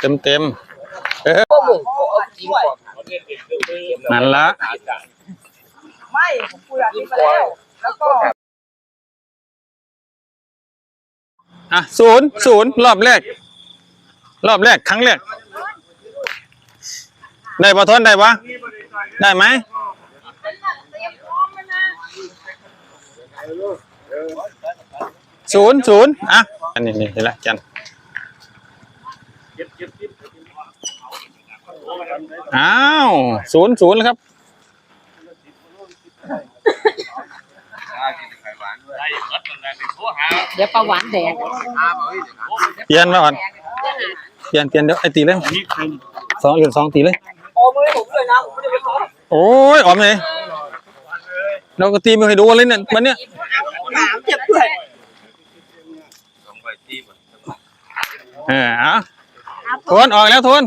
เต็มเต็มๆเออนั่นละไม่ผมคุยอันนี้ไปแล้วแล้วก็อะศูนย์ศูนย์รอบแรก รอบแรกครั้งแรก ได้ปะทนได้ปะได้ไหมศูนย์ศูนย์อะอันนี้นี่เห็นละจัน อ้าวศูนย์ศูนย์แล้วครับเดี๋ยวประหวานแดงเปลี่ยนมาก่อนเปลี่ยนเปลี่ยนเดี๋ยวไอ้ตีเลยสองเหรียญสองตีเลยโอ้มือผมเลยนะผมไม่ได้ไปขอโอ้ยออมเลยเราก็ตีไม่เคยดูเลยเนี่ยวันเนี้ยหนามเจ็บด้วยเออเอา ทวนออกแล้วทวน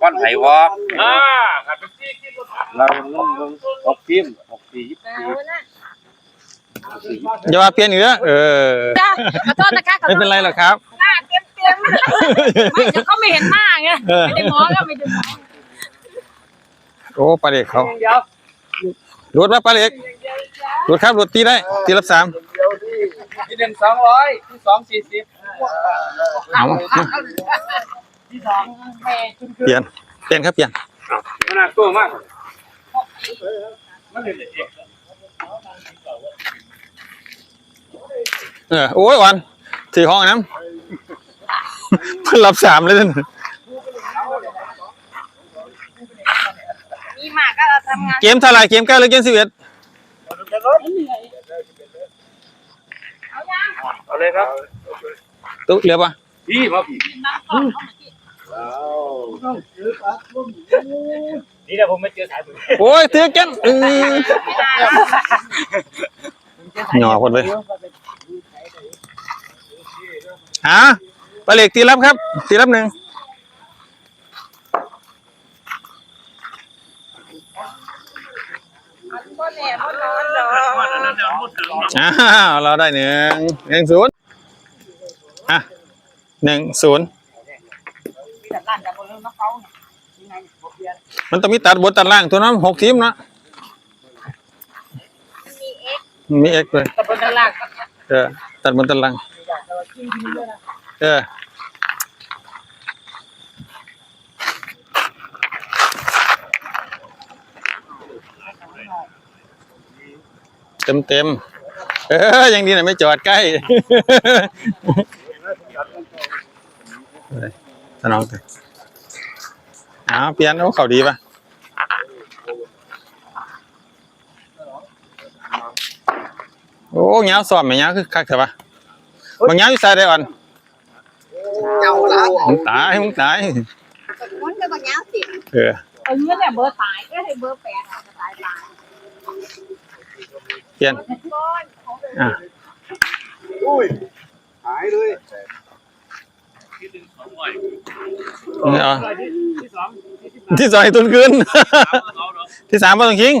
ก้อนไผ่วออ่าเราลงลงออกพิมพ์ออกสียิบสีอย่ามาเปลี่ยนอีกแล้วเออจ้าขอโทษนะคะขอไม่โทษเป็นไรหรอกครับหน้าเต็มเต็มไม่เดี๋ยวเขาไม่เห็นหน้าไงเออไม่ได้หมอก็ไม่ได้หมอโอ้ปลาเล็กเขาเดี๋ยวหลุดมาปลาเล็กหลุดครับหลุดตีได้ตีรับสามที่หนึ่งสองร้อยที่สองสี่สิบ เอาเปลี่ยนเปลี่ยนครับเปลี่ยนขนาดตัวมากเออโอ้ยวันสี่ห้องน้ำเพิ่นรับสามเลยท่านเกมเท่าไรเกมเก้าหรือเกมสิบเอ็ดเอาเลยครับ ตุ๊เหลือปะพี่มาพี่น้ำก่อนเอามาที่นี่แหละผมไม่เจอสายมือโอ้ยเตือกันเออหน่อพดเลยฮะปลาเล็กตีรับครับ ตีรับหนึ่งพ่อแหน่พ่อร้อนเหรออ้าวเราได้หนึ่งหนึ่งศูนย์อะ หนึ่งศูนย์มีแต่ร้านแต่คนเรื่องนักเขาเนี่ยยังไงผมเรียนมันต้องมีตัดบนตัดล่างตัวนั้นหกทีมเนอะมีเอ็กมีเอ็กซ์เลยแต่คนตลาดเออตัดบนตัดล่างแต่ว่ากินดีด้วยนะเออเต็มเต็มๆเออยังดีหน่อยไม่จอดใกล้ เฮ้ยสนองเถอะอ้าวเปลี่ยนโอ้เขาดีป่ะโอ้เงาสอบไหมเงาคือคักเถอะปะบางเงาอยู่ใส่ได้อ่อนเจ้าละมึงตายมึงตายมันเป็นบางอย่างสิเออเออเนี่ยเบอร์สายก็ให้เบอร์แปดอะสายลายเปลี่ยนอะหายเลย นี่เอาที่สองให้ตุนคืนที่สามมาต้องคิง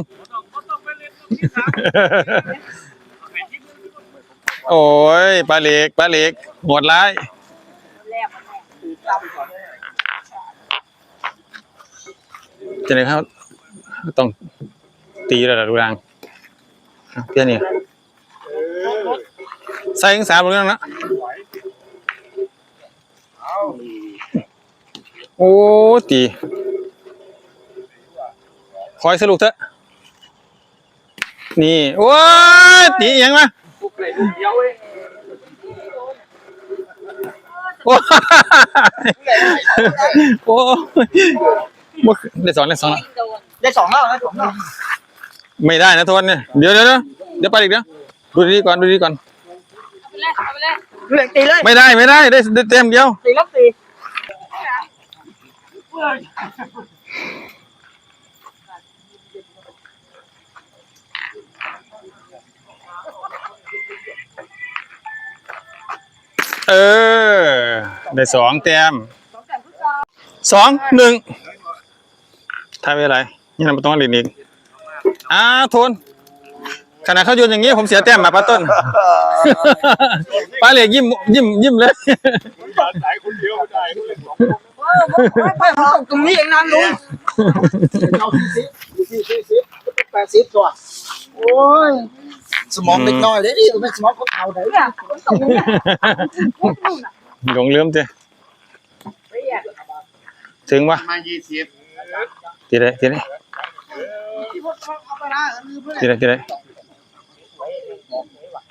โอ้ยปลาเล็กปลาเล็กโหดร้ายแรกมันแรกจะไหนครับต้องตีระดับดูรังอะเปลี่ยนนี่ใส่ถึงสามรู้เรื่องนะ โอ้ตีคอยสรุปเถอะ นี่ โอ้ยตีอิหยังมาลูกเลยลูกเดียวเองโอ้ยโอ้ได้สองได้สองแล้วได้สองแล้วนะสองแล้วไม่ได้นะโทนเนี่ย เดี๋ยวเดี๋ยวเดี๋ยวไปอีกเดี๋ยวดูดีก่อน ดูดีก่อน เอาไปเลยเอาไปเลย เรื่องตีเลยไม่ได้ไม่ได้ได้ได้เต็มเดียวตีแล้วตีเออ ได้สองแต้มสองหนึ่งทายไปอะไรนี่เราไม่ต้องเล่นอีกอ่าโทนขณะเขาโยนอย่างนี้ผมเสียแต้มมาป้าต้น ป้าเหล็กยิ้มยิ้มยิ้มเลยสายคนเดียวไม่ได้ต้องเล่นสองเออไม่ไม่ตกตรงนี้เองนะลุงเอาที่สิบอยู่ที่สี่สิบแปดสิบตัวโอ้ยสมองเล็กน้อยเลยดิไม่สมองคนเอาไหนเนี่ยฝนตกตรงนี้นู่นน่ะหลงลืมจ้ะเรียกถึงปะมายี่สิบทีไรทีไรที่พวกเขาเอาไปนะเออลืมเลยทีไรทีไร ผมขบวนก็เลย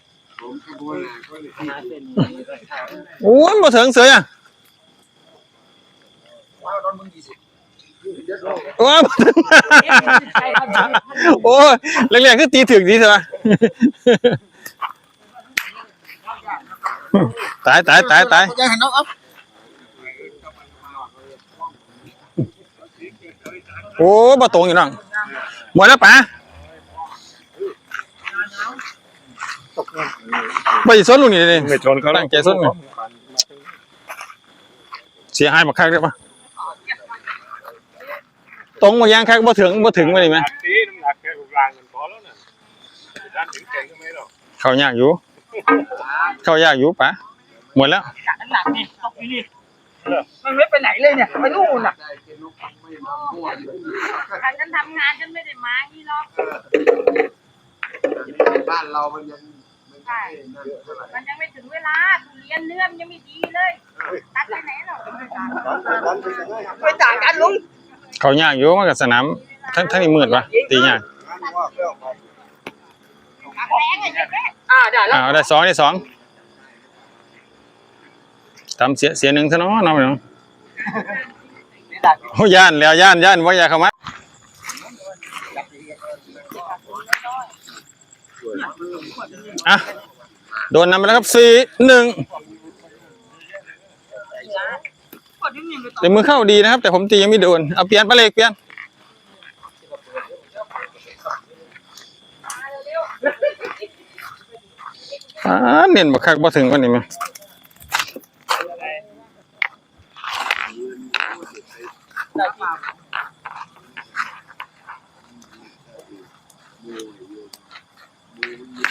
โอ้ยมาถึงเสืออะว้าวโดนมึงยี่สิบโอ้ยบ่ถึงโอ้ยแรงๆคือตีถึงดีใช่ปะตายตายตายตายโอ้บ่ตรงอยู่น้องหมดแล้วป๋าไปสนลุงนี่เลยไม่ชนเขาตั้งใจส้นไงเสียหายมาคักได้ปะตรงมายังคักบ่ถึงบ่ถึงมาดิไหมตีน้ำหนักแค่กลางกันพอแล้วน่ะด้านถึงเก่งก็ไม่หรอกเข้ายากอยู่ เข้ายากอยู่ป๋าหมดแล้วจากน้ำหนักนี่ตกอยู่นี่มันไม่ไปไหนเลยเนี่ยไปนู่นน่ะฉันนั้นทำงานฉันไม่ได้มางี้หรอกบ้านเรามันยัง ใช่มันยังไม่ถึงเวลาทุเรียนเนื้อมนยังไม่ดีเลย ตัดไปไหนหรอกไปต่างกันลุงเข้ายากอยู่มันกับสนามทั้งทั้งนี้มืดปะตียากแรงไอ้เจ๊อ่าได้แล้วอ้าวได้สองได้สองทำเสียเสียหนึ่งซะเนาะน้องน้องโอ้ย่านแล้วย่านย่านว่าอย่าเข้ามา อะโดนนำไปแล้วครับสี่หนึ่งแต่มือเข้าดีนะครับ แต่ผมตียังไม่โดนเอาเปลี่ยนไปเลยเปลี่ยนอ่าเน้นบักคักบ่ถึงวันนี้มั้ย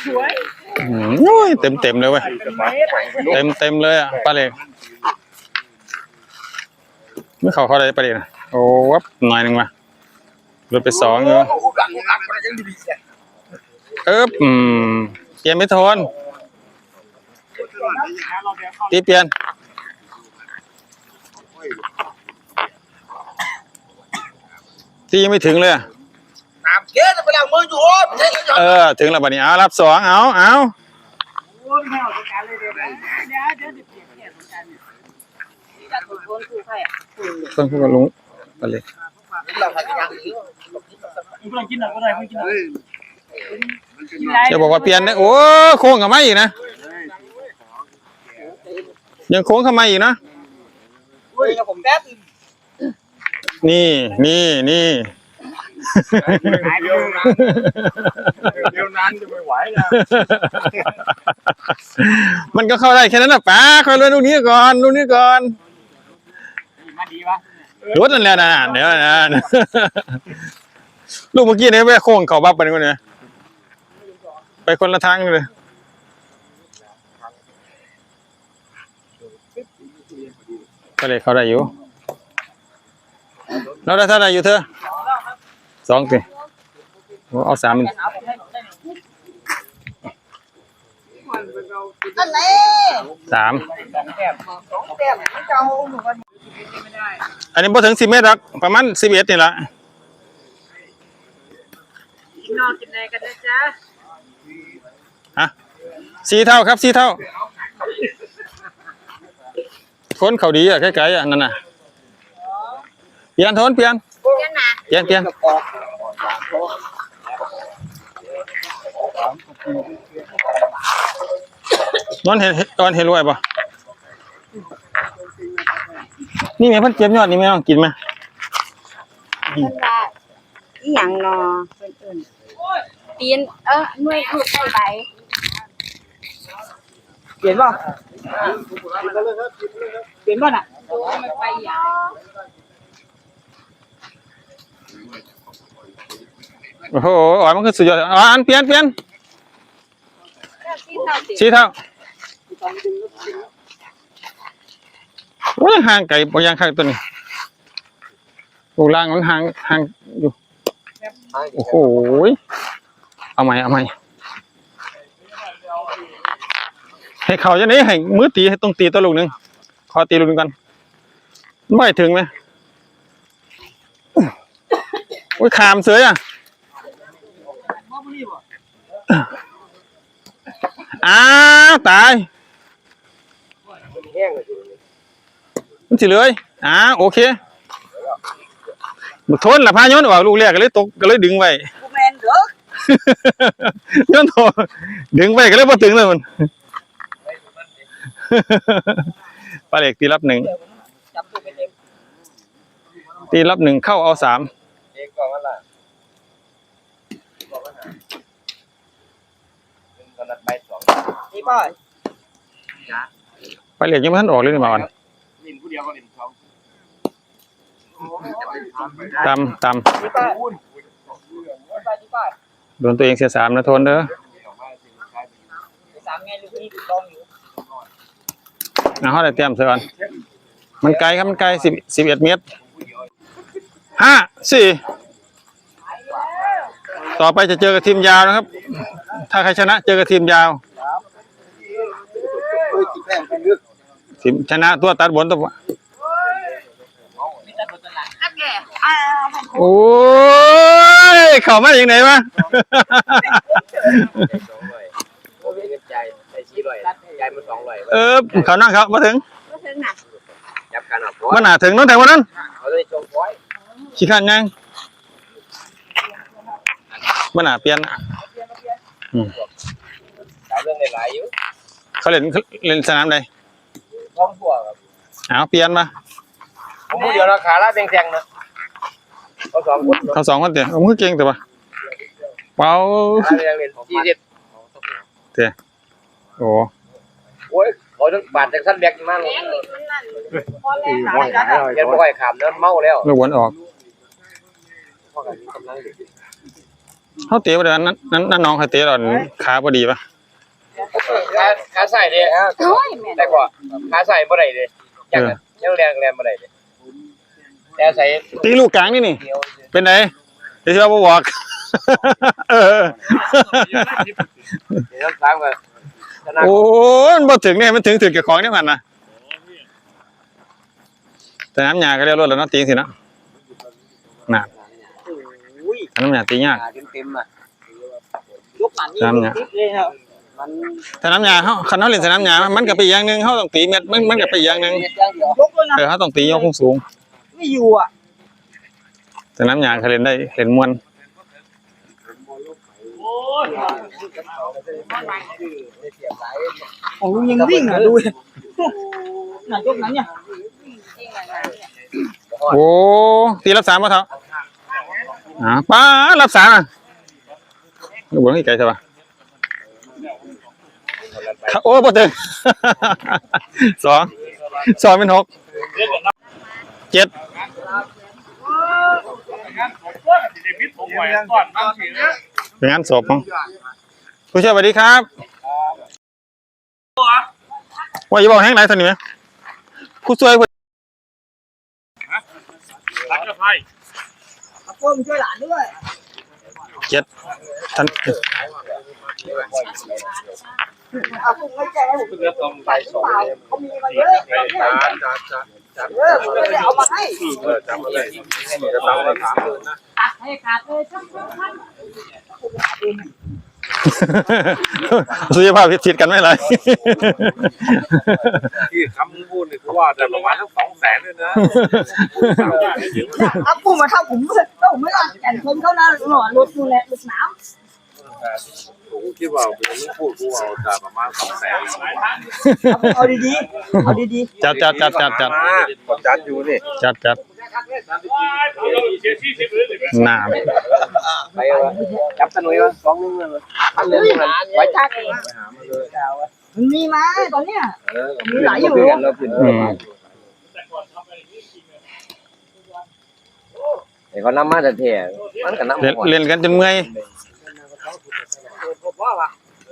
สวยอืมโอ้ยเต็มเต็มๆเลยเว้ยเต็มเต็มๆเลยอะปลาเล็กไม่เข้าเข้าได้ปลาเล็กนะโอ้วับหน่อยหนึ่งมาลดไปสองอยู่อุกหลังอุกหลังมันยังดีๆเนี่ยเอ๊บอืมเปลี่ยนไม่ทนตีเปลี่ยนตียังไม่ถึงเลยอะน้ำ เกลือไปล้างมืออยู่โอ้ยเจ๊ก็ยอมเออ ถึงแล้วบัดนี้เอารับสองเอาเอาโอ้ยไม่เอาตรงกลางเลยเดี๋ยวเดี๋ยวเดี๋ยวเดี๋ยวเปลี่ยนเปลี่ยนตรงกลางเนี่ยจากคนคนคือใครอะต้องพูดกับลุงปลาเล็กเราพยายามดีมึงกำลังกินอะไรก็ได้มึงกินอะไรเฮ้ยกินอะไรจะบอกว่าเปลี่ยนนะโอ้โค้งกับมาอีกนะ ยังโค้งเข้ามาอีกนะเฮ้ยผมแป๊บนี่นี่นี่ เดียวนะเดียวนั้นจะไม่ไหวนะมันก็เข้าได้แค่นั้นนะป้าคอยเล่นลูกนี้ก่อนลูกนี้ก่อนมาดีปะรถนั่นแหละนะเดี๋ยวนะลูกเมื่อกี้เนี่ยไปโค้งเขาบับไปนี่คนเนี่ยไปคนละทางเลยก็เลยเขาได้อยู่เราได้เท่าไหร่อยู่เธอ สองสิโอ้เอาสามเอาไปให้หนูได้หนึ่งนั่นแหละสามสองแต้มไม่เจ้าหนูกันไม่ได้อันนี้พอถึงสิบเมตรหรอกประมาณสิบเอ็ดนี่แหละกินนอกกินอะไรกันนะจ๊ะฮะสี่เท่าครับสี่เท่าคนเขาดีอะใกล้ๆอะนั่นน่ะเปลี่ยนโทนเปลี่ยน เจ้าหนาเปลี่ยนเปลี่ยนนอนเห็นตอนเห็นรวยป่ะนี่แม่เพิ่นเก็บยอดนี่แม่ต้องกินไหมเพิ่นว่าอีหยังนอเพิ่นเอิ้นตีนเออหน่วยคือใบเปลี่ยนป่ะเปลี่ยนป่ะน่ะโอ้มันไปหยัง โอ้โหอ๋อมันคือสุดยอดอ๋ออันเปลี่ยนเปลี่ยนสิชี้เท่าโอ้ยห่างไก่บ่ยังข้างตัวนี้ลูกล่างมันห่างห่างอยู่โอ้โหเอาใหม่เอาใหม่ให้เขาจะนี้ให้มือตีให้ต้องตีตัวลูกหนึ่งขอตีลูกหนึ่งก่อนไม่ถึงไหมโอ้ยขามเสืออะ อ้าวตายแห้งเลยมันสิเลยอ่าโอเคบุทนละพาย้อนออกลูกแรกก็เลยตกก็เลยดึงไว้กูแมนเด้อย้อนโตดึงไว้ก็เลยบ่ถึงเลยมันปลาเหล็กตีรับหนึ่งจับตัวไปเต็มตีรับหนึ่งเข้าเอาสามเด็กก่อนว่าล่ะ ตอนนั้นไปสองนี่ป่ะปลาเหล็กยังไม่ทันออกเลยนี่มาวันลินผู้เดียวก็ลินสองตามตามนี่ป่ะนี่ป่ะนี่ป่ะโดนตัวเองเสียสามนะโทนเด้อสามไงลูกนี่ลองอยู่เอาเขาได้เตรียมเสือก่อนมันไกลครับมันไกลสิบสิบเอ็ดเมตรห้าสี่ต่อไปจะเจอกับทีมยาวนะครับ ถ้าใครชนะ เจอกับทีมยาวเฮ้ยจิบแม่งเป็นเรื่องทีมชนะตัวตัดบนตัวอักแกอ้าวโอ้ยเข้ามาอย่างไหนวะสองร้อยโอ้ยเงินใจใจชี้ร้อยใจมันสองร้อยเออเขานั่งเขามาถึงก็ถึงน่ะจับกันอะมันหนาถึงตั้งแต่วันนั้นเขาเลยชงร้อยขี้ขันยังมันหนาเปลี่ยนอะ สาวเรื่องหลายอยู่เขาเล่นเล่นสนามใดท้องตัวครับเอาเปลี่ยนมาผมผู้เดียวนะขาลาดแดงๆนะเขาสองคนเขาสองคนเดียวเอามือเก่งแต่ว่าเปล่าขาแดงเรียนยี่สิบโอ้โอ้ยเขาต้องบาดจากสั้นแบกมากเลยพอแล้วสามจัดอะยันบ่ค่อยขามนั้นเมาแล้วลูกวนออกเขาเตะไปเลยนั้นนั้นนั้นน้องเขาเตะหล่อนขาพอดีปะขาขาใส่เนี่ยโอ้ยแม่ได้กว่าขาใส่บ่ได้เลยยังยังแรงแรงบ่ได้เลยแต่ใส่ตีลูกกลางนี่นี่เดียวเป็นไงเดี๋ยวสิว่าบ่บอกเออเดี๋ยวตามกันชนะโอ้ยมันบ่ถึงเนี่ยมันถึงถึงกับของนี่มันนะแต่น้ำยาก็เรียกรถแล้วเนาะตีสิเนาะน่ะ อุ้ยน้ำยาตียากขาเต็มๆอะยกหมันนี่น้ำเนี่ยติดเลยครับมันแต่น้ำยาเฮาคันเฮาเล่นสนามยามันก็ไปอีกอย่างหนึงเฮาต้องตีเม็ดมันมันก็ไปอีกอย่างหนึงเด็ดอย่างเดียว ยกเลยนะเออเฮาต้องตียกสูงไม่อยู่อะๆแต่น้ำยาเขาเล่นได้เล่นม่วนของลุงยังวิ่งอะดูดิน่ะยกนั้นเนี่ยโอ้ตีรับสามบ่เท่า อ่าป้ารับสามอะลูกบ่ให้ไกลใช่ปะโอ้บ่ถึงสองสองเป็นหกเจ็ดเป็นงานศพมั้งผู้ช่วยสวัสดีครับว่าอย่บอกแห้งไรท่านนี่ไหมผู้ช่วย เพิ่นเอาพ่อมาช่วยหลานด้วยเจ็ดท่านเอาผมไม่ใจให้ผมเรือตรงไปสองเปล่าเขามีมาเยอะเออผมเลยเอามาให้เออจำมาเลยจะตั้งมาสามหมื่นนะตัดให้ขาดเลยทั้งทั้งทั้ง สุขภาพพิชิตกันไม่ไร ที่คำพูดนี่คือว่าจะประมาณทั้งสองแสนเลยนะเอาปูมาเข้าผมเลยแล้วผมไม่รักแก่นคนเข้าหน้าหน่อยรถดูแลรถน้ผมคิดว่าผมไม่พูดกูเอาจะประมาณสองแสนำเอาดีๆเอาดีจัดจัดจัดจัดจัดกดจัดอยู่นี่ จัดจัด น้ำไปวะจับตะนุยวะสองนึงเลยันนึงมันไว้จักมันมีมาตอนเนี้ยเออเราขึ้นำอืมเดี๋ยวเขานำมาแต่เท่มันก็นำเล่นเล่นกันจนเมื่อย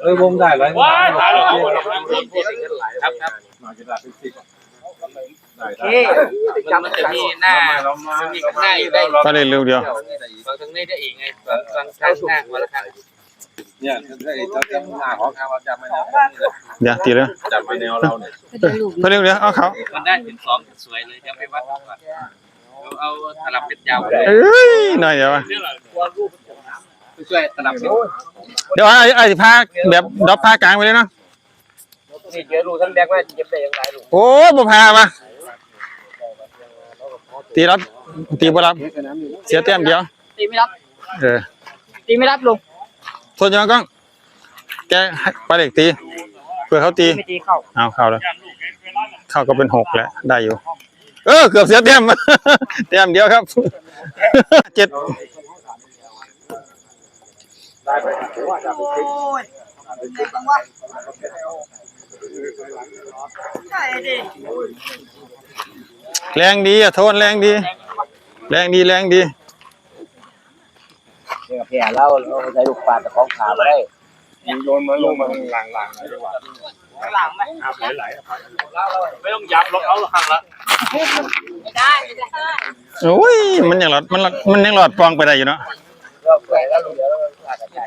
เออวงได้แล้วว้าตายแล้วครับครับมาจะได้เป็นสิบ ได้โอเคจำมันได้จะมีหน้าเรามามีข้างหน้าอยู่ได้ก็เลยเร็วเดียวบางทางนี้ได้อีกไงบางบางข้างหน้าวันละครั้งเนี่ยเราจำหน้าของทางเราจำไม่ได้เดี๋ยวตีเลยจำไม่แนวเราเนี่ยก็เร็วเดียวเอาเขามันได้ถึงสองสวยเลยยังไม่วัดก่อนเอาตลับเป็นยาวเลยเอ้ยหน่อยเดี๋ยวอะช่วยตลับเป็นเดี๋ยวไอ้ไอ้สิพาแบบดรอปพากลางไปเลยเนาะ นี่เจอรูทั้งแดงว่าเย็บได้ยังไงลูกโอ้ยบ่พามาตีรับตีบ่รับเสียแต้มเดียวตีไม่รับเออตีไม่รับลุงโทษยังกล้องแกให้ปลาเด็กตีเพื่อเขาตีไม่ตีเข้าเอาเข้าแล้วเข้าก็เป็นหกแล้วได้อยู่ เออเกือบเสียแต้มแต้มเดียวครับเจ็ดโอ้ยใช่ดิ แรงดีอะโทนแรงดี แรงดีแรงดีเนี่ยแผลเราเราใช้ลูกปลาตะของขาได้โยนมาลงมาหลังหลังๆดีกว่าหลังไหมอาบไหลไม่ต้องยับล็อกเอาข้างละไม่ได้ไม่ได้โอ้ยมันยังหลอดมันหลอดมันยังหลอดปองไปได้อยู่เนาะก็แผลแล้วเดี๋ยวเราขาดใจ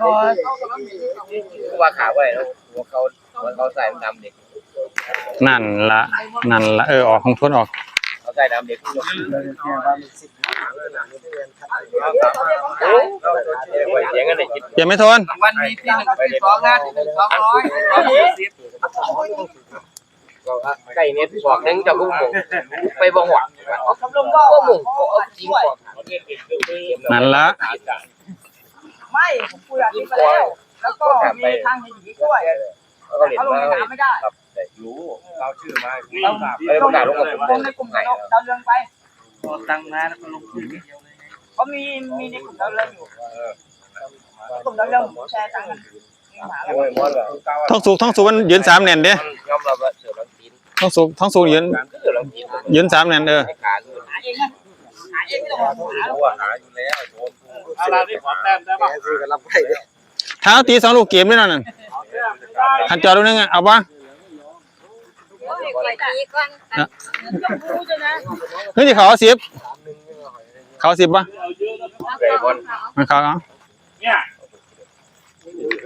รอก็ว่าขาไว้แล้ว หัวเขาหัวเขาใส่ดำเด็กนั่นละนั่นละเออออกของทนออกเขาใส่ดำเด็กยกเสียงกันเลยคิดเปลี่ยนไม่ทนวันนี้ที่หนึ่งที่สองนะที่หนึ่งสองร้อยสองสี่สิบใกล้เน็ตบอกนึงจะพุ่งหมุงไปบ่หวังเอาคำลงก็ก็หมุงก็เอาจริงก่อนนั่นละไม่ผมคุยกับพี่ไปแล้วแล้วก็ มีทางหนีด้วยก็เรียนเขาลงมาในน้ำไม่ได้รู้เราชื่อมาเราเออประกาศลงกับผมลงในกลุ่มดาวเรืองไปตั้งมาแล้วก็ลงชื่อเดียวเลยเขามีมีในกลุ่มดาวเรืองอยู่กลุ่มดาวเรืองแชร์ตังค์กันหาแล้วโอ้ยมอสเหรอท้องสุกท้องสุกมันยืนสามแน่นเด้ยอมรับว่าเสือลังกินท้องสุกท้องสุกยืนเสือลังกินยืนสามแน่นเออให้การหาเองนะหาเองไม่ต้องหารู้ว่าหาอยู่แล้วโดนอะไรนี่ขอแต้มได้ป่ะซื้อกันรับไปเด้อเท้าตีสองลูกเกมด้วยนั่นน่ะขันจอดูนึงอะเอาปะไปตีก่อนต้องรู้จ้ะนะเฮ้ยที่เขาเอาสิบเขาสิบปะเตะบอลมันเขาเอาเนี่ย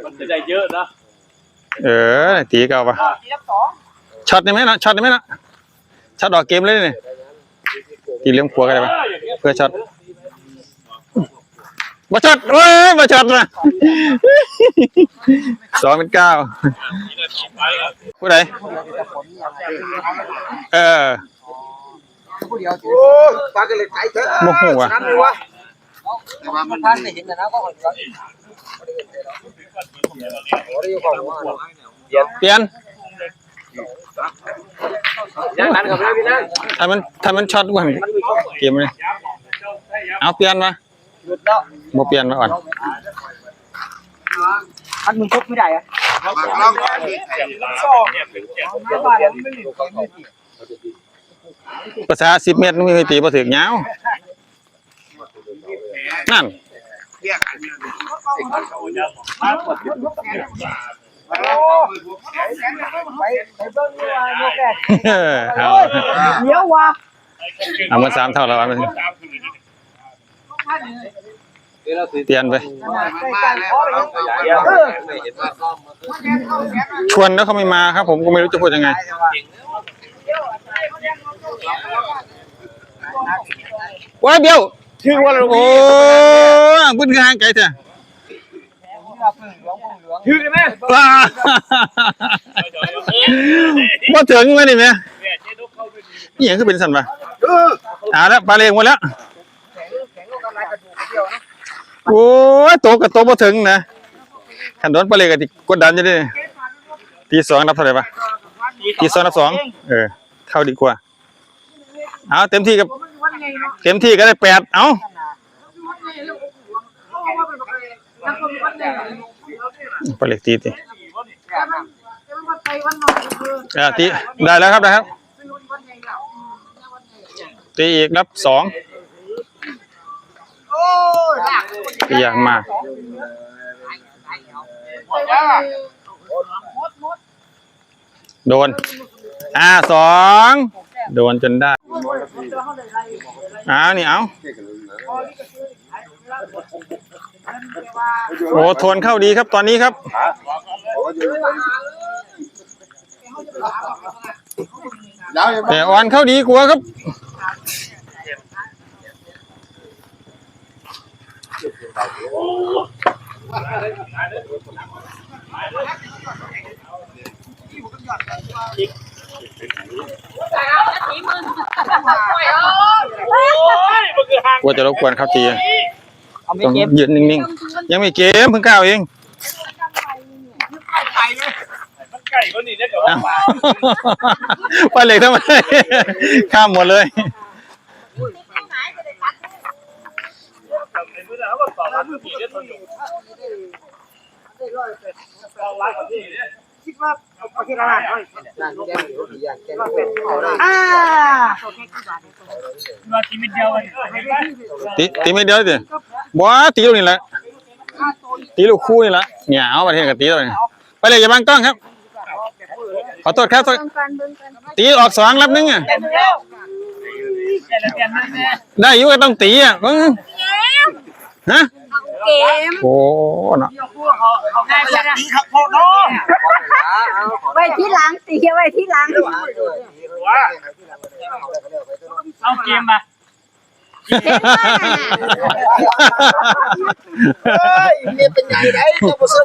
มันจะได้เยอะนะเออตีเก่าปะทีละสองช็อตได้ไหมล่ะช็อตได้ไหมล่ะช็อตออกเกมเลยนี่ตีเลี้ยงขัวกันได้ปะเพื่อช็อต มาช็อตเว้ยมาช็อตมาสองเป็นเก้าผู้ใดเออผู้เดียวโอ้ยปลากันเลยไก่เถอะโมโหอะน้ำเลยวะมันท่านไม่เห็นนะก็เห็นแล้วเปลี่ยนยังนั้นกับพี่นั่นถ้ามันถ้ามันช็อตกว่าเกมเลยเอาเปลี่ยนมา หยุดแล้วโมเปลี่ยนมาอ่อนอันมึงชกไม่ได้อะมาลองสองไม่ไหวแล้วไม่เหลือภาษาสิบเมตรไม่เคยตีมาถึงเงาวนั่นไปไปเบิ้งว่าโยกแกเออเอาเดี๋ยวว่ะเอามาสามเท่าแล้วเอามาสิ เปลี่ยนไปเออชวนแล้วเขาไม่มาครับ ผมก็ไม่รู้จะพูดยังไง ว้าเบี้ยวชื่อว่าโอ้บุญงานไกลเถอะถือได้ไหมว้าว่าถึงไหมนี่แม่นี่ยังคือเป็นสันปะอ่าแล้วปลาเลี้ยงหมดแล้ว โอ้ยโตกับโตบ่ถึงนะขันโดนปลาเลี้ยก็ติกดดันอยู่ดิทีสองนับเท่าไหร่ปะทีสองนับสองเออเข้าดีกว่า เอาเต็มที่กับ เต็มที่ก็ได้แปดเอาปลาเล็กตีตีอ่าตีได้แล้วครับได้ครับตีอีกนับสอง ตีอย่างมากโดน อ่าสอง โดนจนได้เอานี่เอาโอ้โทนเข้าดีครับตอนนี้ครับ แต่ออนเข้าดีกว่าครับ กลัวจะรบกวนเขาตีเอาไม่ต้องเก็บยืนนิ่งๆ ยังไม่เกมเพิ่งก้าวเองมันไก่ก็นี่เนี่ยเดี๋ยวอ้าวไปเลยทำไมข้ามหมดเลย ในมือแล้วก็ต่อร้านที่เนี่ยตัวอยู่ต่อร้านที่เนี่ย คิดว่าเอาที่ร้านเขาร้านแกงอยู่อย่างแกงเป็ดเอาได้อ่ามเดียวกันตีตีไม่เดียวสิบัวตีลูกนี่แหละตีลูกคู่นี่แหละเนี่ยเอาประเทศกับตีเลยไปเลยอย่าบังกล้องครับ ขอโทษครับตีออกสองรับหนึงอะได้ยู่ก็ต้องตีอะเบิ่งฮะ เกมโอ้เนาะเขาได้แบบนี้ครับพ่อน้องไว้ที่หลังตีไว้ที่หลังเอาเกมมาเห็นว่าน่ะเฮ้ยเนี่ยเป็นไงได้เจ้าบ่ซื้อ